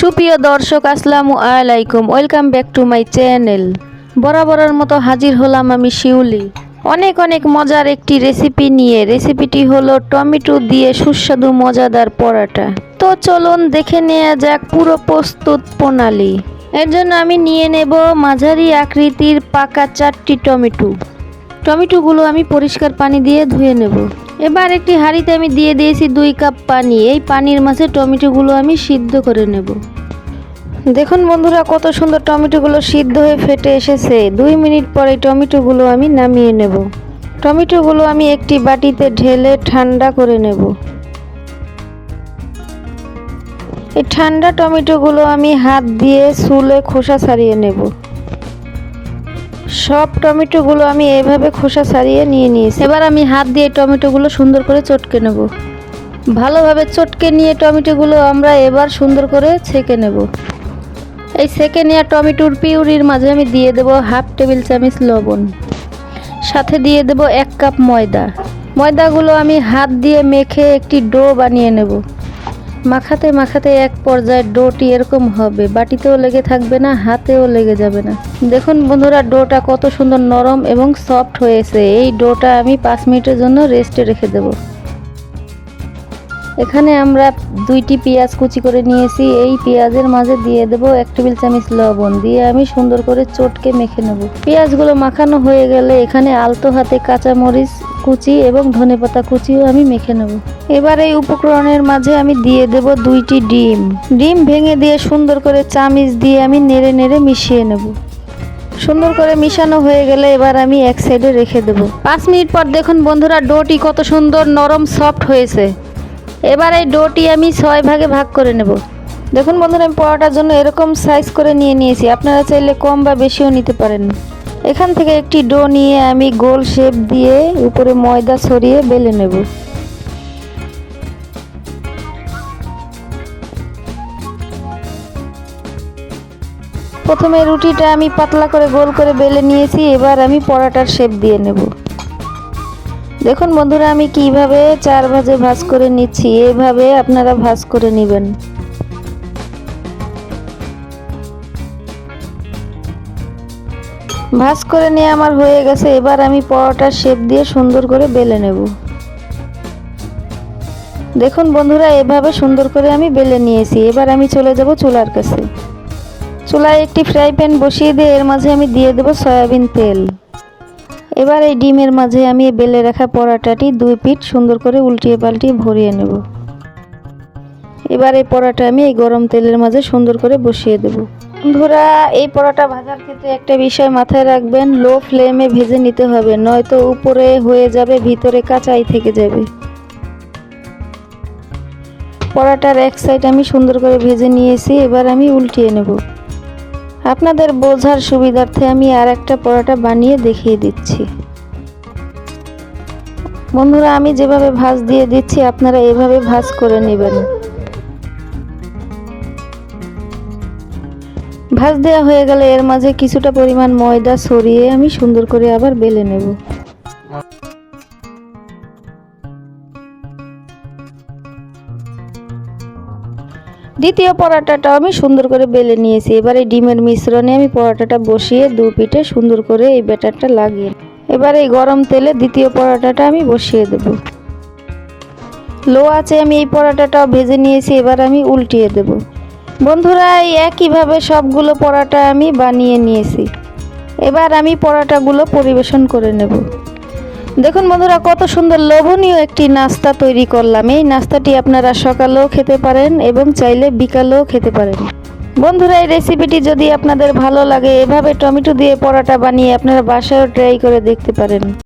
সুপ্রিয় দর্শক, আসসালামু আলাইকুম। Welcome back to my channel বরাবরের মতো হাজির হলাম আমি শিউলি। অনেক অনেক মজার একটি রেসিপি নিয়ে। রেসিপিটি হলো টমেটো দিয়ে সুস্বাদু, মজাদার পরাটা। তো চলুন দেখে নেওয়া যাক পুরো প্রস্তুত প্রণালী। এর জন্য আমি নিয়ে নেব মাঝারি আকৃতির পাকা চারটি টমেটো। টমেটোগুলো আমি পরিষ্কার পানি দিয়ে ধুয়ে নেব। এবার একটি হাঁড়িতে আমি দিয়ে দিয়েছি দুই কাপ পানি। এই পানির মাঝে টমেটোগুলো আমি সিদ্ধ করে নেব। দেখুন বন্ধুরা, কত সুন্দর টমেটোগুলো সিদ্ধ হয়ে ফেটে এসেছে। দুই মিনিট পরে টমেটোগুলো আমি নামিয়ে নেব। টমেটোগুলো আমি একটি বাটিতে ঢেলে ঠান্ডা করে নেব। এই ঠান্ডা টমেটোগুলো আমি হাত দিয়ে সুলে খোসা ছাড়িয়ে নেব। সব টমেটোগুলো আমি এভাবে খোসা ছাড়িয়ে নিয়ে নিয়েছি। এবার আমি হাত দিয়ে টমেটোগুলো সুন্দর করে চটকে নেব। ভালোভাবে চটকে নিয়ে টমেটোগুলো আমরা এবার সুন্দর করে ছেঁকে নেব। এই ছেঁকে নেওয়া টমেটোর পিউরির মাঝে আমি দিয়ে দেব হাফ টেবিল চামচ লবণ। সাথে দিয়ে দেব এক কাপ ময়দা। ময়দাগুলো আমি হাত দিয়ে মেখে একটি ডো বানিয়ে নেব। মাখাতে মাখাতে এক পর্যায়ে ডোটি এরকম হবে, বাটিতেও লেগে থাকবে না, হাতেও লেগে যাবে না। দেখুন বন্ধুরা, ডোটা কত সুন্দর নরম এবং সফট হয়েছে। এই ডোটা আমি পাঁচ মিনিটের জন্য রেস্টে রেখে দেব। এখানে আমরা দুইটি পেঁয়াজ কুচি করে নিয়েছি। এই পেঁয়াজের মাঝে দিয়ে দেব এক টেবিল চামচ লবণ। দিয়ে আমি সুন্দর করে চটকে মেখে নেব। পেঁয়াজগুলো মাখানো হয়ে গেলে এখানে আলতো হাতে কাঁচামরিচ কুচি এবং ধনেপাতা কুচিও আমি মেখে নেব। এবার এই উপকরণের মাঝে আমি দিয়ে দেব দুইটি ডিম। ডিম ভেঙে দিয়ে সুন্দর করে চামিচ দিয়ে আমি নেড়ে নেড়ে মিশিয়ে নেব। সুন্দর করে মিশানো হয়ে গেলে এবার আমি এক সাইডে রেখে দেব। পাঁচ মিনিট পর দেখুন বন্ধুরা, ডোটি কত সুন্দর নরম সফট হয়েছে। এবার এই ডোটি আমি ছয় ভাগে ভাগ করে নেব। দেখুন বন্ধুরা, আমি পরোটার জন্য এরকম সাইজ করে নিয়ে নিয়েছি। আপনারা চাইলে কম বা বেশিও নিতে পারেন। এখান থেকে একটি ডো নিয়ে আমি গোল শেপ দিয়ে উপরে ময়দা ছড়িয়ে বেলে নেব। প্রথমে রুটিটা আমি পাতলা করে গোল করে বেলে নিয়েছি, এবার আমি পরাটার শেপ দিয়ে নেব। দেখুন বন্ধুরা, আমি কীভাবে চার ভাজে ভাজ করে নিচ্ছি, এভাবে আপনারা ভাজ করে নেবেন। ভাজ করে নিয়ে আমার হয়ে গেছে, এবার আমি পরোটার শেপ দিয়ে সুন্দর করে বেলে নেব। দেখুন বন্ধুরা, এভাবে সুন্দর করে আমি বেলে নিয়েছি, এবার আমি চলে যাব চুলার কাছে। চুলায় একটি ফ্রাই প্যান বসিয়ে দিয়ে এর মাঝে আমি দিয়ে দেব সয়াবিন তেল। এবার এই ডিমের মাঝে আমি বেলে রাখা পরাটাটি দুই পিঠ সুন্দর করে উল্টিয়ে পাল্টিয়ে ভরিয়ে নেব। এবার এই পরাটা আমি এই গরম তেলের মাঝে সুন্দর করে বসিয়ে দেব। বন্ধুরা, এই পরোটা ভাজার ক্ষেত্রে একটা বিষয় মাথায় রাখবেন, লো ফ্লেমে ভেজে নিতে হবে, নয়তো উপরে হয়ে যাবে, ভিতরে কাঁচাই থেকে যাবে। পরোটার এক সাইড আমি সুন্দর করে ভেজে নিয়েছি, এবার আমি উল্টিয়ে নেব। আপনাদের বোঝার সুবিধার্থে আমি আর একটা পরোটা বানিয়ে দেখিয়ে দিচ্ছি। বন্ধুরা, আমি যেভাবে ভাজ দিয়ে দিচ্ছি, আপনারা এভাবে ভাজ করে নেবেন। ভাজ দেওয়া হয়ে গেলে এর মাঝে কিছুটা পরিমাণ ময়দা সরিয়ে আমি সুন্দর করে আবার বেলে নেব। দ্বিতীয় পরোটাটাও আমি সুন্দর করে বেলে নিয়েছি। এবার এই ডিমের মিশ্রণে আমি পরোটাটা বসিয়ে দু পিঠে সুন্দর করে এই ব্যাটারটা লাগিয়ে এবার এই গরম তেলে দ্বিতীয় পরোটাটা আমি বসিয়ে দেব। লো আছে আমি এই পরোটাটাও ভেজে নিয়েছি, এবার আমি উল্টিয়ে দেব। বন্ধুরা, এই একইভাবে সবগুলো পরোটা আমি বানিয়ে নিয়েছি। এবার আমি পরোটাগুলো পরিবেশন করে নেব। দেখুন বন্ধুরা, কত সুন্দর লোভনীয় একটি নাস্তা তৈরি করলাম। এই নাস্তাটি আপনারা সকালেও খেতে পারেন এবং চাইলে বিকালেও খেতে পারেন। বন্ধুরা, এই রেসিপিটি যদি আপনাদের ভালো লাগে, এভাবে টমেটো দিয়ে পরোটা বানিয়ে আপনারা বাসায়ও ট্রাই করে দেখতে পারেন।